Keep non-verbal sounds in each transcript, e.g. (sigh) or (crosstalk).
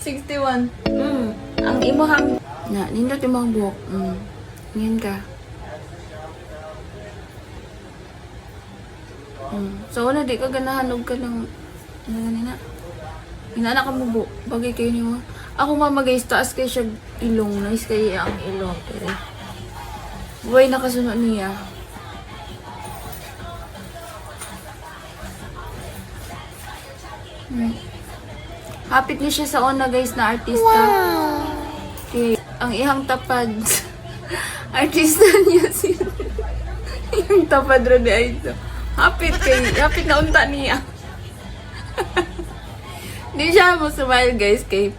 61. Hmm. Ang imuhang na nindot imong buhok. Mm. Ngayon ka. Mm. So wala di ka ganahanog ka ng ano ganina. Inana ka mo bu. Bagay kayo niyo. Ako mama guys, taas kay siya ilong. Nice kay ang ilong. Pero, buhay nakasunod niya. Mm. Hapit ni siya sa una guys na artista. Okay. Ang ihang tapad. (laughs) artista niya si (laughs) Ihang tapad rin niya ito. Hapit kay, hapit na unta niya. (laughs) Di siya mo smile guys kay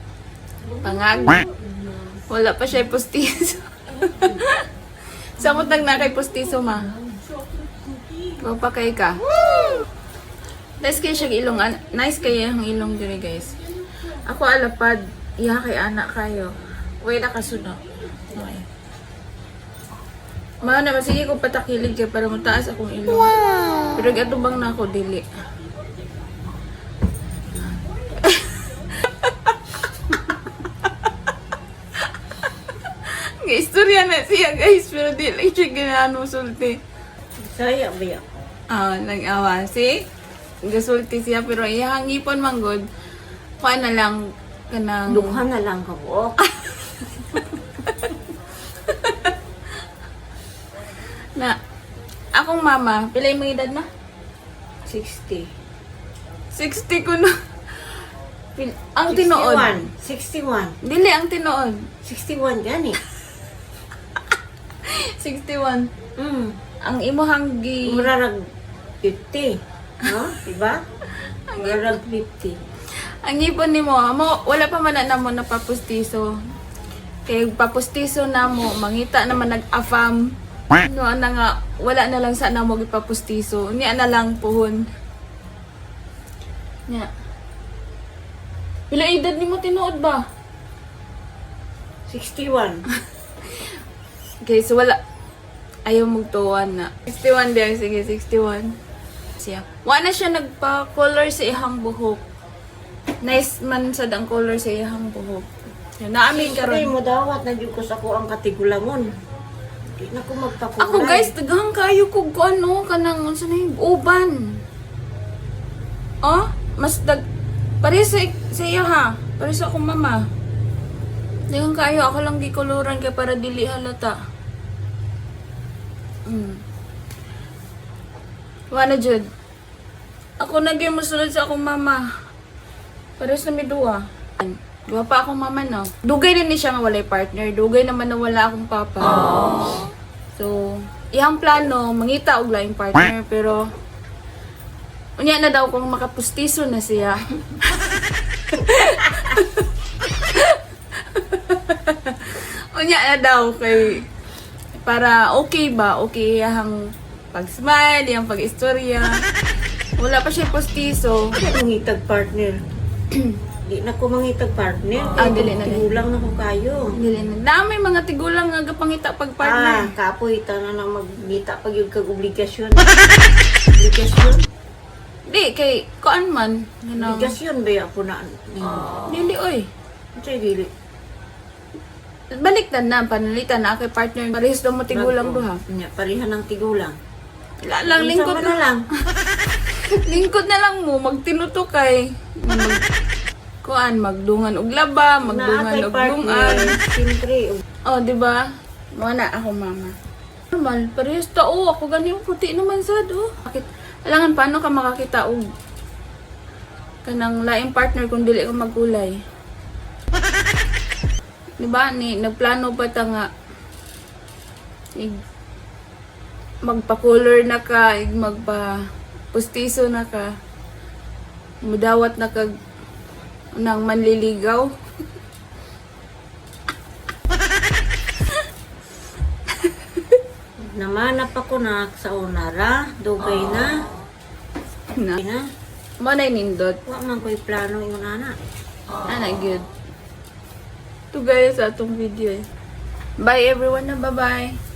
pangag. Wala pa siya postiso. Samot nang na kay postiso ma. Mapakay ka. Nice kay siya ilong. Nice kay ang ilong diri guys. Ako alapad. Iya kay anak kayo. Way na kasunod. Okay. Mga naman, sige ko patakilig kay para mataas akong ilong. Pero gatubang na ako, dili. (laughs) Istorya na siya guys, pero di lang siya ginano sulti. Saya ba yan? Ah, nag-awa. See? Gasulti siya, pero iyang ipon manggod. Kuha na lang kanang... Dukha na lang ka po. (laughs) Na, akong mama, pilay mo edad na? 60. 60 ko na. Pil- ang tinuod. 61. Dili, ang tinuod. 61 gani. (laughs) 61. Hmm. Ang imuhang gi... Murarag 50. No? Diba? (laughs) Murarag 50. Ang ipon ni mo, mo wala pa man na mo napapustiso. Kay papustiso na mo, mangita naman nag-afam. No, ana nga, wala na lang sana mo gipapustiso. Niya na lang puhon. Niya. Pila edad ni mo tinuod ba? 61. (laughs) Okay, so wala. Ayaw magtuwan na. 61 din, sige, 61. Siya. Wala na siya nagpa-color sa ihang buhok. Nice man sa ang color sa ihang buhok. Yan, naamin ka Kaya ron. mo dawat na ko sa ko ang katigulangon. Di na ko magpakulay. Ako guys, taghang kayo ko ko ano, kanang, ano na yung uban. Oh, mas dag... Pare sa, sa iyo ha. Pare sa akong mama. Daghang kayo, ako lang gikuluran kay para dili halata. Mm. Wala jud. Ako na gyud mosunod sa akong mama. Pares na mi duwa. Duwa pa akong mama no. Dugay din ni siya nga walay partner. Dugay naman na wala akong papa. So, iyang plano mangita og laing partner pero unya na daw kung makapustiso na siya. (laughs) unya na daw kay para okay ba? Okay ang pag-smile, yung pag-istorya. Wala pa siya postiso. Mangitag partner. (clears throat) Di na ko mangitag partner. Ah, Kaya dili na, dili. Tigulang na ko kayo. Dili na. Dami mga tigulang nga gapangita pag Ah, partner. kapoy ita na nang magnita pag yung kag obligasyon. (laughs) obligasyon? Di kay kuan man ganang. Obligasyon ba yan po na? Dili oy. Sa'yo dili. Balik na na panalitan na kay partner parehas daw mo tigulang duha. Nya, parihan ng tigulang. Wala lang lingkod na na lang. (laughs) (laughs) lingkod na lang mo magtinuto kay mag kuan magdungan og laba, magdungan og lungan. Siyempre. Oh, di ba? Mo na ako mama. Normal, parehas tao ako ganyan puti naman sad oh. Bakit alangan paano ka makakita og kanang laing partner kung dili ka magkulay? (laughs) di ba ni nagplano pa ta nga ig magpa-color na ka, magpa pustiso na ka. Mudawat na kag nang manliligaw. (laughs) Namanap ako na sa unara. Dugay na. na. Na. Mo na nindot. Wa man ko'y plano yung nana. Ana, good. To guys, sa atong video eh. Bye everyone na, bye-bye.